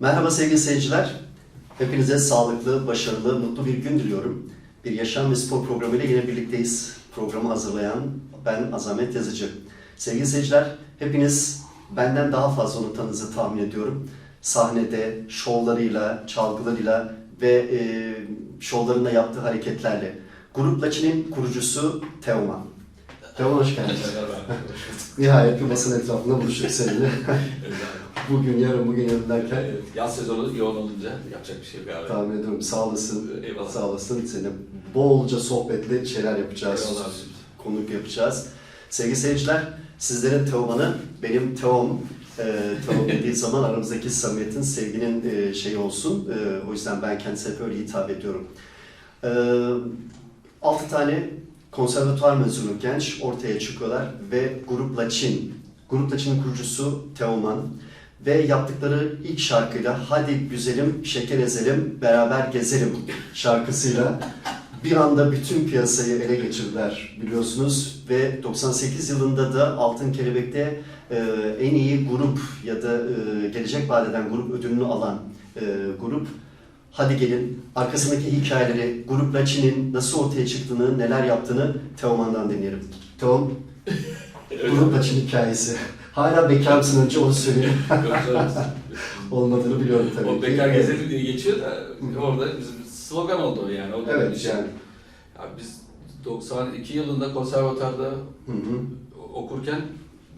Merhaba sevgili seyirciler. Hepinize sağlıklı, başarılı, mutlu bir gün diliyorum. Bir yaşam ve spor programıyla yine birlikteyiz. Programı hazırlayan ben Azamet Yazıcı. Sevgili seyirciler, hepiniz benden daha fazla onu tanınızı tahmin ediyorum. Sahnede, şovlarıyla, çalgılarıyla ve e, şovlarında yaptığı hareketlerle. Grup Laçin'in kurucusu Teoman. Teoman hoş geldin. Nihayet bir basın etrafında buluştuk seninle. bugün, yarın, bugün, yarın derken Evet, yaz sezonu yoğun olunca yapacak bir şey yok abi. tahmin ediyorum. Sağ olasın. Eyvallah. Sağ olasın. Seni bolca sohbetli şeyler yapacağız. Eyvallah. Konuk yapacağız. Sevgili seyirciler, sizlerin Teoman'ı, benim Teom. E, Teom dediği zaman aramızdaki samimiyetin, sevginin e, şeyi olsun. E, o yüzden ben kendisine hep öyle hitap ediyorum. E, 6 tane konservatuvar mezunu genç ortaya çıkıyorlar ve Grup Laçin, Grup Laçin'in kurucusu Teoman ve yaptıkları ilk şarkıyla Hadi Güzelim Şeker Ezelim Beraber Gezelim şarkısıyla bir anda bütün piyasayı ele geçirdiler biliyorsunuz ve 98 yılında da Altın Kelebek'te e, en iyi grup ya da e, gelecek vadeden grup ödülünü alan e, grup Hadi gelin arkasındaki hikayeleri, Grup Laçin'in nasıl ortaya çıktığını, neler yaptığını Teoman'dan dinleyelim. Teom, Grup Laçin hikayesi. Hala bekar mısın önce onu söyleyeyim. Olmadığını biliyorum tabii o ki. bekar gezelim diye geçiyor da orada bizim slogan oldu o yani. O da Evet şey. yani. Ya biz 92 yılında konservatuarda Hı hı. okurken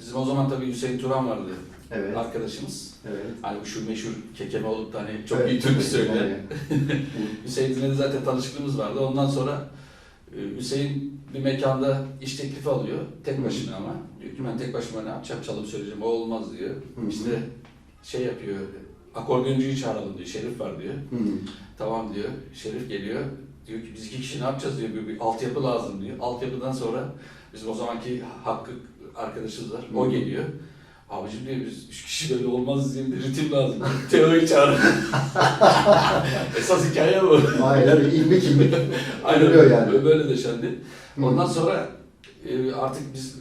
bizim o zaman tabii Hüseyin Turan vardı Evet. arkadaşımız. Evet. Hani şu meşhur kekeme olup da hani çok iyi türkü yani. Hüseyin'le de zaten tanışıklığımız vardı. Ondan sonra Hüseyin bir mekanda iş teklifi alıyor. Tek başına ama. Diyor ki ben tek başıma ne yapacağım çalıp söyleyeceğim o olmaz diyor. Hı hı. İşte şey yapıyor. Akordeoncuyu çağıralım diyor. Şerif var diyor. Hı. Tamam diyor. Şerif geliyor. Diyor ki biz iki kişi ne yapacağız diyor. Bir, bir altyapı lazım diyor. Altyapıdan sonra bizim o zamanki Hakkı arkadaşımız var. O geliyor. Abicim diyor biz üç kişi böyle olmaz diye bir ritim lazım. Teo'yu çağır. Esas hikaye bu. Aynen ilmek ilmek. Aynen yani. Böyle döşendi. Hı. Ondan sonra e, artık biz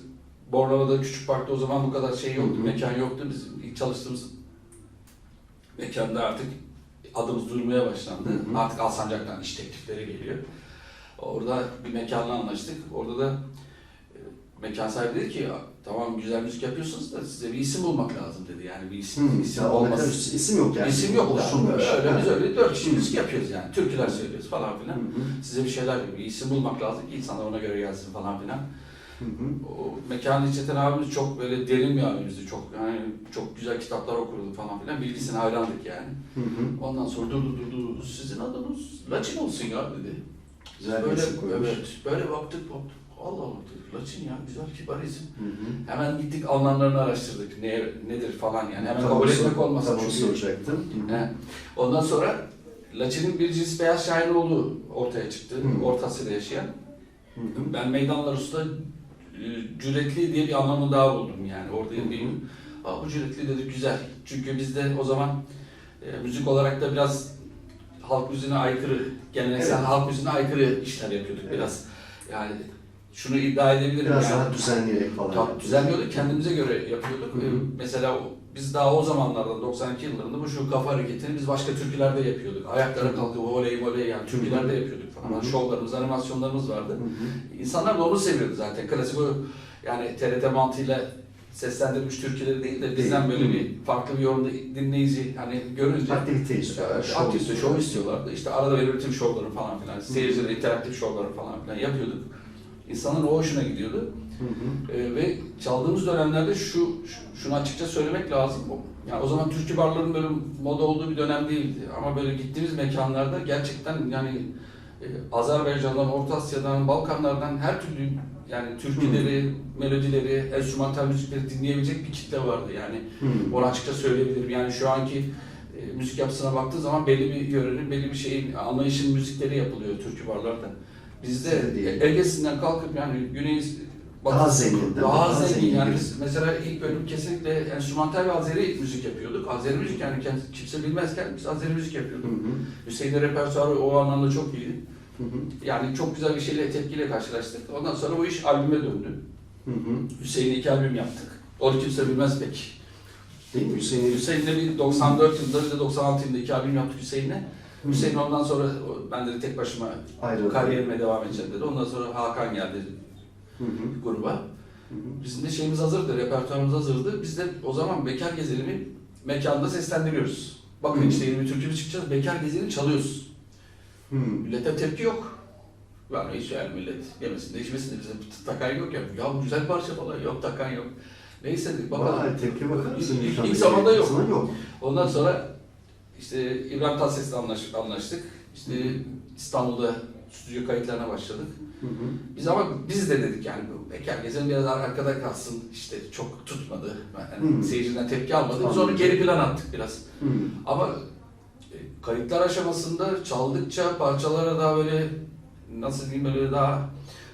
Bornova'da küçük parkta o zaman bu kadar şey yoktu, mekan yoktu. Biz ilk çalıştığımız mekanda artık adımız duyulmaya başlandı. Artık Alsancak'tan iş teklifleri geliyor. Orada bir mekanla anlaştık. Orada da e, mekan sahibi dedi ki "Ya, tamam güzel müzik yapıyorsunuz da size bir isim bulmak lazım dedi. Yani bir isim, Hı. isim Ya, o kadar olması. üst- isim yok yani. İsim yok. Oluşturmuş. Öyle, biz öyle dört kişi müzik yapıyoruz yani. Türküler söylüyoruz falan filan. hı. Size bir şeyler bir isim bulmak lazım ki insanlar ona göre gelsin falan filan. Hı hı. O mekanı işleten abimiz çok böyle derin bir abimizdi. Çok yani çok güzel kitaplar okurdu falan filan. Bilgisine hayrandık yani. Hı hı. Ondan sonra durdu durdu. Sizin adınız Laçin olsun ya dedi. Güzel böyle, evet, böyle baktık baktık. Allah Allah dedik. Laçin ya güzel kibar isim. Hı hı. Hemen gittik anlamlarını araştırdık. Ne, nedir falan yani. Hemen kabul etmek olmasa tam onu çünkü- soracaktım. He. Ondan sonra Laçin'in bir cins beyaz şahinoğlu ortaya çıktı. Hı. Orta Asya'da yaşayan. Hı hı. Ben meydanlar usta e, cüretli diye bir anlamı daha buldum yani. Orada bir Aa, bu cüretli dedik güzel. Çünkü biz de o zaman e, müzik olarak da biraz halk müziğine aykırı, geleneksel Evet. halk müziğine aykırı işler yapıyorduk Evet. biraz. Yani şunu iddia edebilirim. Biraz yani. daha düzenleyerek falan. Tabii düzenliyorduk, kendimize göre yapıyorduk. Hı hı. Ee, Mesela biz daha o zamanlarda 92 yıllarında bu şu kafa hareketini biz başka türkülerde yapıyorduk. Ayaklara kalkıp oley oley yani türkülerde yapıyorduk falan. Hı hı. Şovlarımız, animasyonlarımız vardı. Hı hı. İnsanlar da onu seviyordu zaten. Klasik o yani TRT mantığıyla seslendirilmiş türküleri değil de bizden böyle bir farklı bir yorumda dinleyici hani görünce Aktivite istiyorlar. Şov aktivite, şov istiyorlar. istiyorlardı. İşte arada böyle ritim şovları falan filan, seyircilere interaktif şovları falan filan yapıyorduk. İnsanların o hoşuna gidiyordu. Hı hı. Ee, ve çaldığımız dönemlerde şu, şu- şunu açıkça söylemek lazım. Yani o zaman türkü barların böyle moda olduğu bir dönem değildi. Ama böyle gittiğimiz mekanlarda gerçekten yani e, Azerbaycan'dan, Orta Asya'dan, Balkanlardan her türlü yani türküleri, melodileri, enstrümantal müzikleri dinleyebilecek bir kitle vardı yani. Hı. Onu açıkça söyleyebilirim. Yani şu anki e, müzik yapısına baktığı zaman belli bir yörenin, belli bir şeyin, anlayışın müzikleri yapılıyor türkü barlarda. Bizde. Ege'sinden kalkıp yani Güney Daha zengin? Daha, Daha zengin. zengin Yani biz mesela ilk bölüm kesinlikle enstrümantal ve Azeri müzik yapıyorduk. Azeri müzik yani kimse bilmezken biz Azeri müzik Hı yapıyorduk. hı. Hüseyin'in repertuarı o anlamda çok iyiydi. Hı hı. Yani çok güzel bir şeyle, tepkiyle karşılaştık. Ondan sonra bu iş albüme döndü. Hı hı. Hüseyin'e iki albüm yaptık. Onu kimse bilmez pek. Değil mi Hüseyin? Hüseyin'le bir 94 yılında bir de 96 yılında iki albüm yaptık Hüseyin'le. Hüseyin ondan sonra ben de tek başıma Ayrıldı. kariyerime devam edeceğim dedi. Ondan sonra Hakan geldi Hı hı. gruba. Bizim de şeyimiz hazırdı, repertuarımız hazırdı. Biz de o zaman Bekar Gezelim'i mekanda seslendiriyoruz. Bakın Hı. işte yeni bir türkü çıkacağız, Bekar Gezelim çalıyoruz. Hı. Millete tepki yok. Yani hiç yani millet yemesin de içmesin de bize takan yok ya. Ya bu güzel parça falan yok takan yok. Neyse dedik bakalım. Vay tepkiye bakar mısın? İlk, ilk, zamanda yok. Yok. Ondan sonra işte İbrahim Tatlıses'le anlaş, anlaştık. İşte İstanbul'da stüdyo kayıtlarına başladık. Hı hı. Biz ama biz de dedik yani bu bekar gezen biraz arkada kalsın işte çok tutmadı. Yani. Seyirciden tepki almadı. Biz onu geri plan attık biraz. Hı. Ama e, kayıtlar aşamasında çaldıkça parçalara daha böyle nasıl diyeyim böyle daha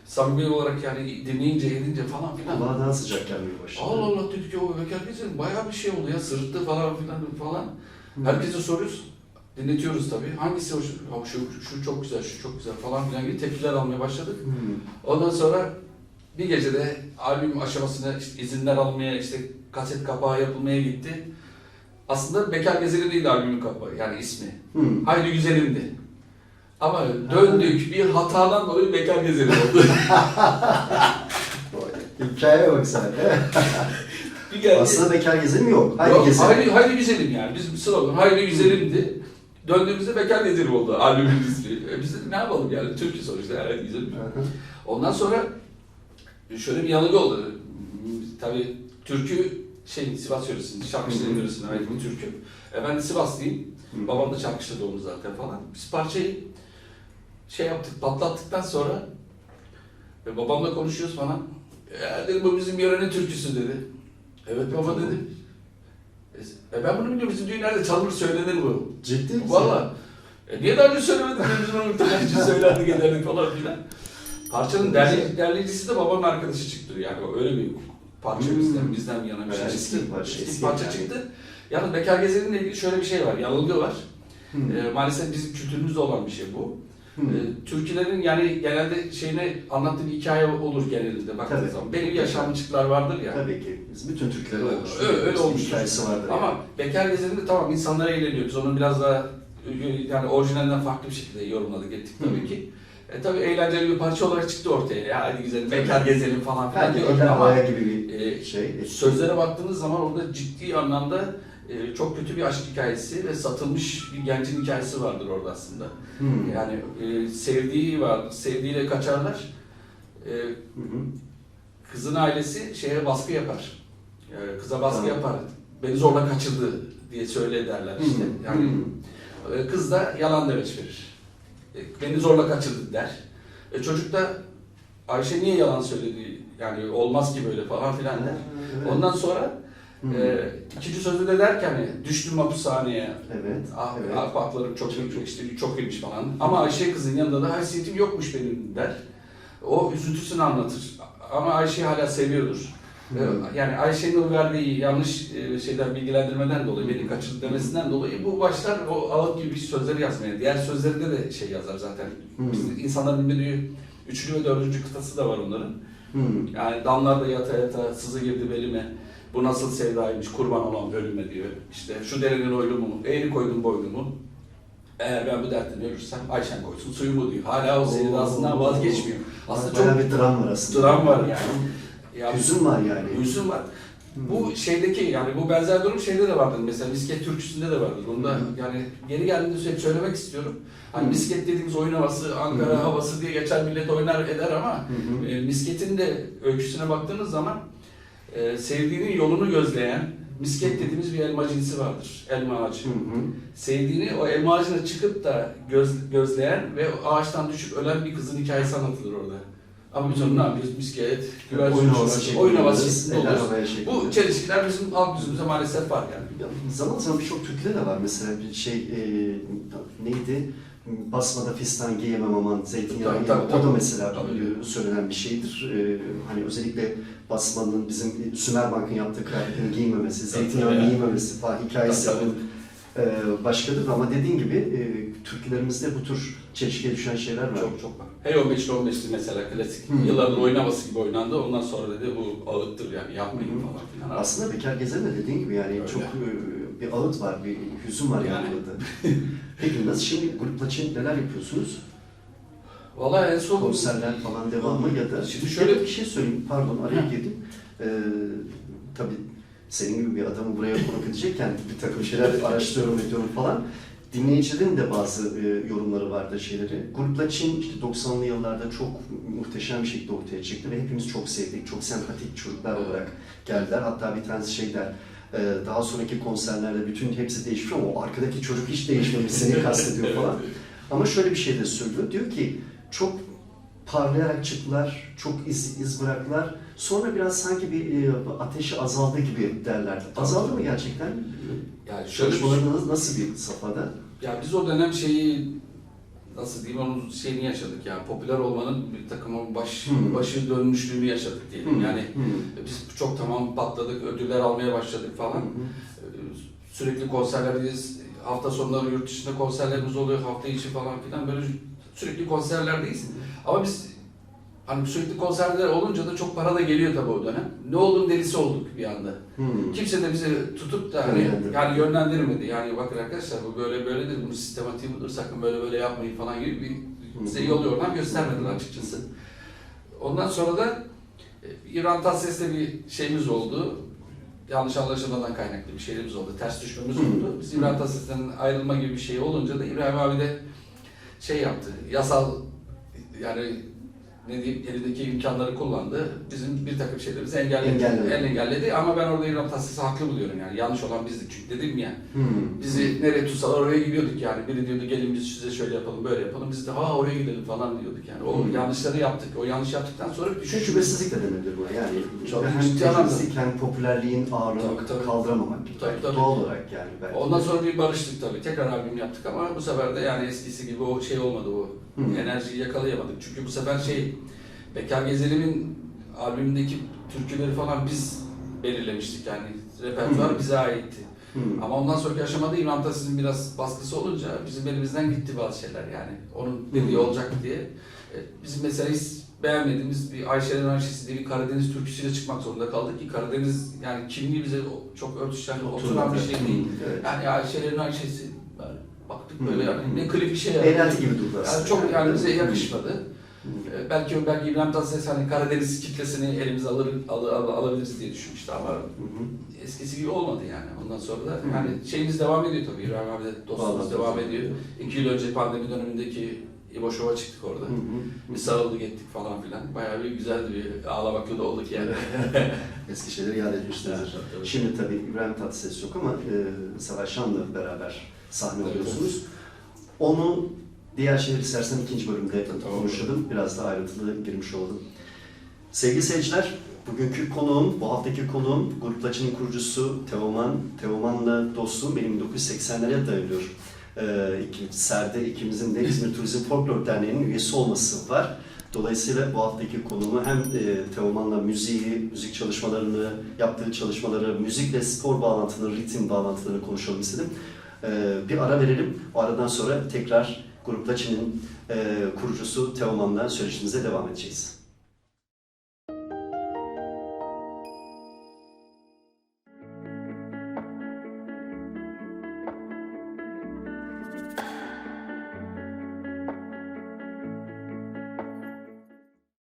samimi olarak yani dinleyince edince falan filan. Kulağa daha sıcak gelmeye başladı. Allah Allah dedik ya o bekar gezen bayağı bir şey oldu ya sırıttı falan filan falan. Herkese soruyoruz. Dinletiyoruz tabii. Hangisi hoş? Ya şu, şu çok güzel, şu çok güzel falan filan gibi tepkiler almaya başladık. Hı. Ondan sonra bir gecede albüm aşamasına işte izinler almaya, işte kaset kapağı yapılmaya gitti. Aslında Bekar Gezelim değil albümün kapağı, yani ismi. Hı. Haydi Güzelim'di. Ama döndük bir hatadan dolayı Bekar Gezelim oldu. Hikayeye bak sen. geldi. Aslında bekar gezelim yok. Haydi Yok, gezelim. haydi, haydi Güzelim yani. Biz bir slogan, Haydi Güzelim'di. Döndüğümüzde Bekar Gezelim oldu albümün ismi. E biz dedik ne yapalım yani, Türkçe sonuçta, Haydi Güzelim. Hı hı. Ondan sonra şöyle bir yanılgı oldu. Tabii türkü şey Sivas yöresinde, hı. yöresinde ait bir türkü. E ben de Sivaslıyım. Hı. Babam da Şarkışla doğumlu zaten falan. Biz parçayı şey yaptık, patlattıktan sonra e, babamla konuşuyoruz falan. E, dedim bu bizim yörenin türküsü dedi. Evet baba dedim. E, ben bunu biliyorum bizim düğünlerde çalınır söylenir bu. Ciddi misin? Valla. E niye daha önce söylemedin? Biz bunu bir söylerdik ederdik falan filan. Parçanın derleyici, derleyicisi de babamın arkadaşı çıktı. Yani öyle bir parça Hmm. bizden, bizden yana bir şey eski parça, Eski parça yani. çıktı. Yalnız Bekar Gezen'le ilgili şöyle bir şey var, yanılgı var. Hı. E, maalesef bizim kültürümüzde olan bir şey bu. E, türkülerin yani genelde şeyine anlattığı bir hikaye olur genelinde baktığınız zaman. Benim yaşanmışlıklar vardır ya. Tabii ki. Biz bütün Türkleri olmuş. Öyle- öyle olmuş. Hikayesi vardır. Ama Bekar Gezen'de tamam insanlar eğleniyor. Biz onu biraz daha yani orijinalinden farklı bir şekilde yorumladık ettik tabii ki. E tabii eğlenceli bir parça olarak çıktı ortaya. Ya hadi güzel bekar gezelim falan filan diyor. Ama gibi bir e, şey. sözlere baktığınız zaman orada ciddi anlamda e, çok kötü bir aşk hikayesi ve satılmış bir gencin hikayesi vardır orada aslında. Hı. Yani e, sevdiği var, sevdiğiyle kaçarlar. E, kızın ailesi şeye baskı yapar. E, kıza baskı Tamam. yapar. Beni zorla kaçırdı diye söyle ederler işte. Hı. Yani Hı. e, kız da yalan demeç verir. E, Beni zorla kaçırdı der. E, çocuk da Ayşe niye yalan söyledi? Yani olmaz ki böyle falan filan der. Evet. Ondan sonra Hı. e, ikinci sözde de der ki hani düştüm hapishaneye. Evet. Ah, evet. ah haklarım çok çok işte çok iyiymiş falan. Ama Ayşe kızın yanında da haysiyetim yokmuş benim der. O üzüntüsünü anlatır. Ama Ayşe'yi hala seviyordur. Ee, Yani Ayşe'nin o verdiği yanlış e, şeyden bilgilendirmeden dolayı, beni kaçırdı demesinden dolayı bu başlar o ağıt gibi sözleri yazmaya. Diğer sözlerinde de şey yazar zaten. Biz insanların bilmediği üçüncü ve dördüncü kıtası da var onların. Yani damlarda yata yata sızı girdi belime. Bu nasıl sevdaymış kurban olan ölüme diyor. İşte şu derenin oylumu, eğri koydum boynumu. Eğer ben bu dertten ölürsem Ayşen koysun suyumu diyor. Hala o sevdasından vazgeçmiyor. Aslında Bayağı çok bir dram var aslında. dram var yani. Ya, Hüzün var yani. Hüzün var. Hı. Bu şeydeki yani bu benzer durum şeyde de vardır mesela misket türküsünde de vardır. Bunda Hı. yani geri geldiğinde sürekli söylemek istiyorum. Hani Hı. misket dediğimiz oyun havası, Ankara Hı. havası diye geçer millet oynar eder ama hı. e, misketin de öyküsüne baktığınız zaman e, sevdiğinin yolunu gözleyen misket dediğimiz bir elma cinsi vardır. Elma ağacı. Hı hı. Sevdiğini o elma ağacına çıkıp da göz, gözleyen ve ağaçtan düşüp ölen bir kızın hikayesi anlatılır orada. Ama biz onu ne yapıyoruz? Misket, güvercin Oyun havası oyun havası şeklinde şeklinde. Bu çelişkiler bizim halk yüzümüzde maalesef var yani. Ya, Zaman zaman birçok türküde de var mesela bir şey e, neydi? Basmada fistan giyemem aman zeytinyağı Tabii, tabii, O da mesela Tabii. e, söylenen bir şeydir. E, hani özellikle basmanın bizim Sümerbank'ın yaptığı kıyafetini giymemesi, zeytinyağını tabii. giymemesi falan hikayesi Tabii, tabii. e, başkadır ama dediğin gibi e, türkülerimizde bu tür çelişkiye düşen şeyler var. Çok çok var. Hey 15'li 15'li mesela klasik. Hı. Yılların oynaması gibi oynandı. Ondan sonra dedi bu ağıttır yani yapmayın Hı falan filan. Aslında bekar gezen de dediğin gibi yani Öyle. çok e, bir ağıt var, bir hüzün var yani, Yani. Peki nasıl şimdi grupla için neler yapıyorsunuz? Vallahi en son Konserler falan devamı ya da Şimdi şöyle- bir şey söyleyeyim pardon araya girdim. Ee, tabii senin gibi bir adamı buraya konuk edecekken bir takım şeyler araştırıyorum ediyorum falan. Dinleyicilerin de bazı e, yorumları vardı şeyleri. Grupla Çin işte 90'lı yıllarda çok muhteşem bir şekilde ortaya çıktı ve hepimiz çok sevdik. Çok sempatik çocuklar olarak geldiler. Hatta bir tanesi şey der, e, daha sonraki konserlerde bütün hepsi değişmiş ama o arkadaki çocuk hiç değişmemiş seni kastediyor falan. Ama şöyle bir şey de söylüyor. Diyor ki çok parlayarak çıktılar, çok iz, iz bıraktılar. Sonra biraz sanki bir e, ateşi azaldı gibi derler. Azaldı mı gerçekten? yani şöyle Çalışmalarınız nasıl bir safhada? Ya biz o dönem şeyi nasıl diyeyim onun şeyini yaşadık yani popüler olmanın bir takım baş Hı. başı dönmüşlüğünü yaşadık diyelim. Yani Hı. biz çok tamam patladık, ödüller almaya başladık falan. hı. Sürekli konserlerdeyiz. Hafta sonları yurt dışında konserlerimiz oluyor, hafta içi falan filan böyle sürekli konserlerdeyiz. Ama biz hani sürekli konserler olunca da çok para da geliyor tabii o dönem. Ne olduğunu delisi olduk bir anda. Hı. Kimse de bizi tutup da hani yani yönlendirmedi. Yani bakın arkadaşlar bu böyle böyledir, bunun sistematiği budur, sakın böyle böyle yapmayın falan gibi bir bize yol yordam göstermediler açıkçası. Ondan sonra da e, İran Tatlıses'le bir şeyimiz oldu. Yanlış anlaşılmadan kaynaklı bir şeyimiz oldu. Ters düşmemiz Hı. oldu. Biz İbrahim Tatlıses'ten ayrılma gibi bir şey olunca da İbrahim abi de şey yaptı. Yasal yani ne diyeyim elindeki imkanları kullandı. Bizim bir takım şeylerimizi engelledi. Engelledi. engelledi. Ama ben orada İbrahim Tatlıses'i haklı buluyorum yani. Yanlış olan bizdik çünkü dedim ya. Hı. Bizi nereye tutsalar oraya gidiyorduk yani. Biri diyordu gelin biz size şöyle yapalım, böyle yapalım. Biz de ha oraya gidelim falan diyorduk yani. O Hı. yanlışları yaptık. O yanlış yaptıktan sonra bir düşüş. Tecrübesizlik de denebilir buna yani. Çok hem ciddi anlamda. hem popülerliğin ağırlığını Tabii, tabii. kaldıramamak gibi. Tabii, tabii. Doğal olarak yani belki. Ondan sonra bir barıştık tabii. Tekrar albüm yaptık ama bu sefer de yani eskisi gibi o şey olmadı o Hı. enerjiyi yakalayamadık. Çünkü bu sefer şey Bekar Gezelim'in albümündeki türküleri falan biz belirlemiştik yani. Repertuar Hı. bize aitti. Hı. Ama ondan sonraki aşamada İmam Tatlıses'in biraz baskısı olunca bizim elimizden gitti bazı şeyler yani. Onun dediği olacak diye. E, Bizim mesela hiç beğenmediğimiz bir Ayşe'nin Ayşe'si diye bir Karadeniz türküsüyle çıkmak zorunda kaldık ki Karadeniz yani kimliği bize çok örtüşen, oturan bir şey değil. Evet. Yani Ayşe'si yani baktık böyle yani ne klip bir şey yani. Eğlenti gibi durdu aslında. Yani çok yani bize yakışmadı. E, Belki belki İbrahim Tatlıses hani Karadeniz kitlesini elimize alır, al, al- alabiliriz diye düşünmüştü ama Hı hı. eskisi gibi olmadı yani. Ondan sonra da Hı. yani şeyimiz devam ediyor tabii. İbrahim abi de dostluğumuz Vallahi devam ediyor. İki yıl önce pandemi dönemindeki İbo Show'a çıktık orada. Hı hı. Bir sarıldık ettik falan filan. Bayağı bir güzeldi bir ağlamaklı da olduk yani. Eski şeyleri yad etmişsinizdir. Şimdi tabii İbrahim Tatlıses yok ama e, Savaş Şan'la beraber sahne Evet, alıyorsunuz. Onu diğer şeyler istersen ikinci bölümde Tamam. konuşalım. Biraz daha ayrıntılı girmiş olalım. Sevgili seyirciler, bugünkü konuğum, bu haftaki konuğum Gruplaçı'nın kurucusu Teoman. Teoman'la dostluğum benim 1980'lere dayanıyor. Ee, Serde ikimizin de İzmir Turizm Folklor Derneği'nin üyesi olması var. Dolayısıyla bu haftaki konumu hem e, Teoman'la müziği, müzik çalışmalarını, yaptığı çalışmaları, müzikle spor bağlantıları, ritim bağlantılarını konuşalım istedim. Ee, bir ara verelim. O aradan sonra tekrar Gruplaçı'nın e, kurucusu Teoman'la söyleşimize devam edeceğiz.